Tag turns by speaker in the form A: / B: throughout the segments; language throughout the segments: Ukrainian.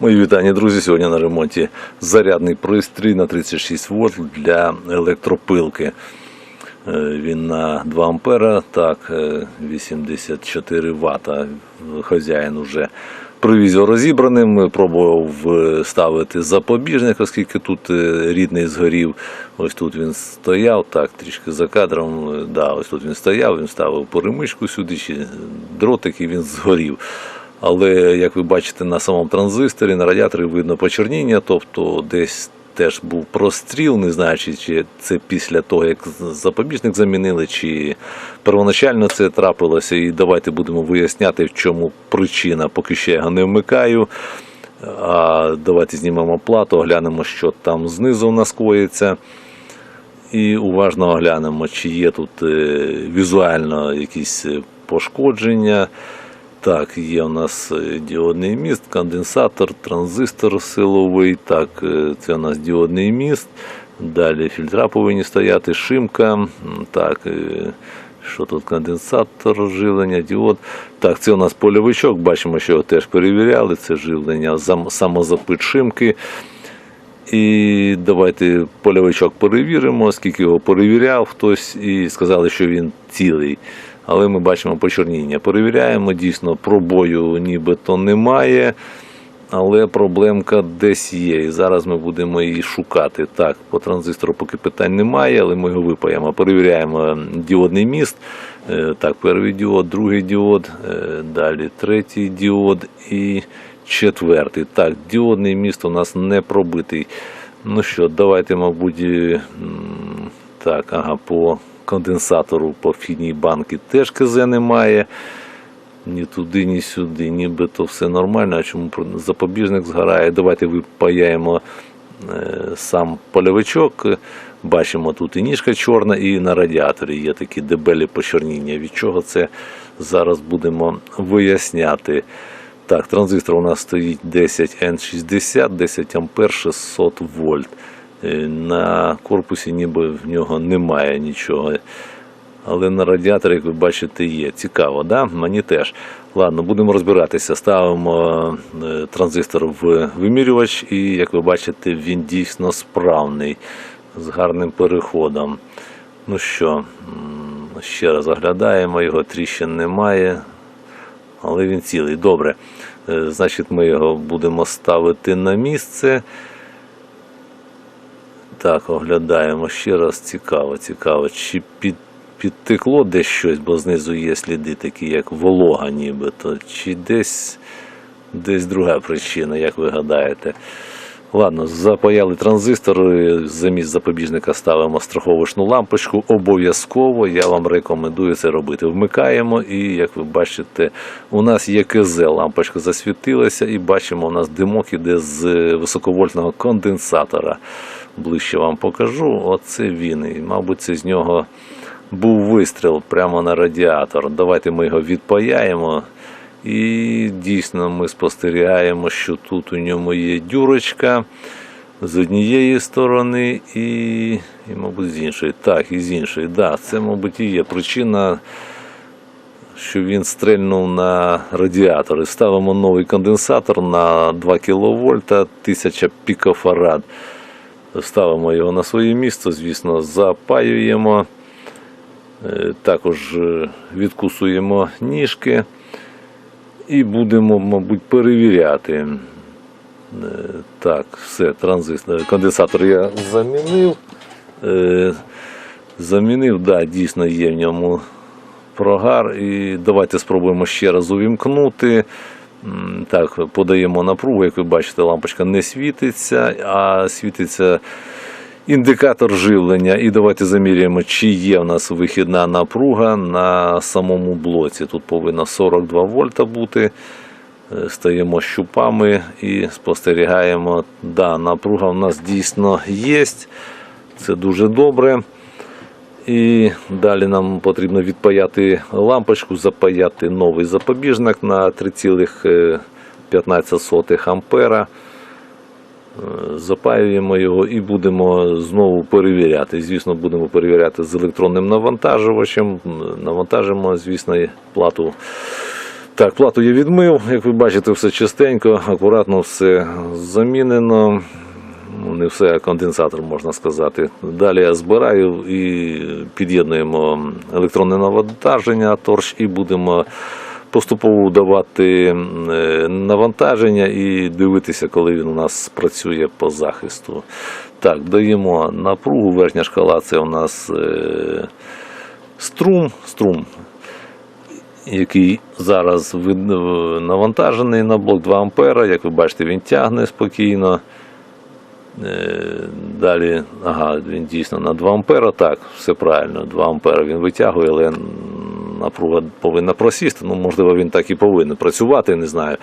A: Мої вітання, друзі. Сьогодні на ремонті зарядний пристрій на 36 вольт для електропилки. Е, Він на 2 ампера, так, е, 84 вата. Хазяїн вже привіз його розібраним, пробував е, ставити запобіжник, оскільки тут е, рідний згорів. Ось тут він стояв, так, трішки за кадром. е, Да, ось тут він стояв, він ставив перемичку сюди, чи дротик і він згорів. Але як ви бачите на самому транзисторі, на радіаторі видно почерніння, тобто десь теж був простріл, не знаю, чи, це після того, як запобіжник замінили, чи первоначально це трапилося. І давайте будемо виясняти, в чому причина. Поки ще його не вмикаю. А давайте знімемо плату, оглянемо, що там знизу у нас коїться. І уважно оглянемо, чи є тут е, візуально якісь е, пошкодження. Так, є у нас е, діодний міст, конденсатор, транзистор силовий. Так, е, це у нас діодний міст. Далі фільтра повинні стояти, шимка. Так, е, що тут конденсатор, живлення, діод. Так, це у нас польовичок. Бачимо, що його теж перевіряли. Це живлення самозапит шимки. І давайте польовичок перевіримо, оскільки його перевіряв хтось і сказали, що він цілий. Але ми бачимо почорніння. Перевіряємо, дійсно, пробою нібито немає, але проблемка десь є. І зараз ми будемо її шукати. Так, по транзистору поки питань немає, але ми його випаємо. Перевіряємо діодний міст. Е, Так, перший діод, другий діод, е, далі третій діод і четвертий. Так, діодний міст у нас не пробитий. Ну що, давайте, мабуть, так, ага, по конденсатору по фідній банки теж КЗ немає. Ні туди, ні сюди, нібито все нормально. А чому запобіжник згорає? Давайте випаяємо е, сам польовичок. Бачимо тут і ніжка чорна, і на радіаторі є такі дебелі почорніння. Від чого це зараз будемо виясняти. Так, транзистор у нас стоїть 10N60, 10 ампер 600 вольт. Е, На корпусі ніби в нього немає нічого. Але на радіаторі, як ви бачите, є. Цікаво, да? Мені теж. Ладно, будемо розбиратися. Ставимо е, транзистор в вимірювач, і як ви бачите, він дійсно справний з гарним переходом. Ну що, ще раз оглядаємо, його тріщин немає, але він цілий. Добре. Е, Значить, ми його будемо ставити на місце. Так, оглядаємо ще раз. Цікаво, цікаво. Чи під, підтекло десь щось, бо знизу є сліди такі, як волога нібито, чи десь, десь друга причина, як ви гадаєте. Ладно, запаяли транзистор, е, замість запобіжника ставимо страховочну лампочку. Обов'язково я вам рекомендую це робити. Вмикаємо, і як ви бачите, у нас є КЗ, лампочка засвітилася, і бачимо, у нас димок іде з високовольтного конденсатора. Ближче вам покажу. Оце він. І, мабуть, це з нього був вистріл прямо на радіатор. Давайте ми його відпаяємо. І дійсно ми спостерігаємо, що тут у ньому є дюрочка з однієї сторони і, і мабуть, з іншої. Так, і з іншої. Да, це, мабуть, і є причина, що він стрельнув на радіатор. І ставимо новий конденсатор на 2 кВт, 1000 пікофарад. Ставимо його на своє місце, звісно, запаюємо. Е, Також е, відкусуємо ніжки і будемо, мабуть, перевіряти. Е, Так, все, транзистор, конденсатор я замінив. Е, Замінив, да, дійсно є в ньому прогар. І давайте спробуємо ще раз увімкнути. Так, подаємо напругу, як ви бачите, лампочка не світиться, а світиться індикатор живлення. І давайте заміряємо, чи є в нас вихідна напруга на самому блоці. Тут повинна 42 вольта бути. Е, Стаємо щупами і спостерігаємо. Да, напруга у нас дійсно є. Це дуже добре. І далі нам потрібно відпаяти лампочку, запаяти новий запобіжник на 3,15 ампера. Запаюємо його і будемо знову перевіряти. Звісно, будемо перевіряти з електронним навантажувачем. Навантажимо, звісно, плату Так, плату я відмив. Як ви бачите, все чистенько, акуратно все замінено. Ну, не все, а конденсатор, можна сказати. Далі я збираю і під'єднуємо електронне навантаження, торч, і будемо поступово давати е, навантаження і дивитися, коли він у нас працює по захисту. Так, даємо напругу. Верхня шкала це у нас е, струм. струм який зараз е, навантажений на блок 2 ампера. Як ви бачите, він тягне спокійно. Далі, ага, він дійсно на 2 ампера. Так, все правильно. 2 ампера він витягує, але напруга повинна просісти. Ну, можливо, він так і повинен працювати, не знаю.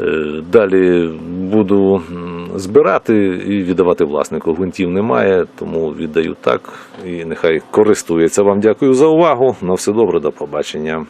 A: Е, Далі буду збирати і віддавати власнику. Гвинтів немає, тому віддаю так і нехай користується. Вам дякую за увагу. На все добре, до побачення.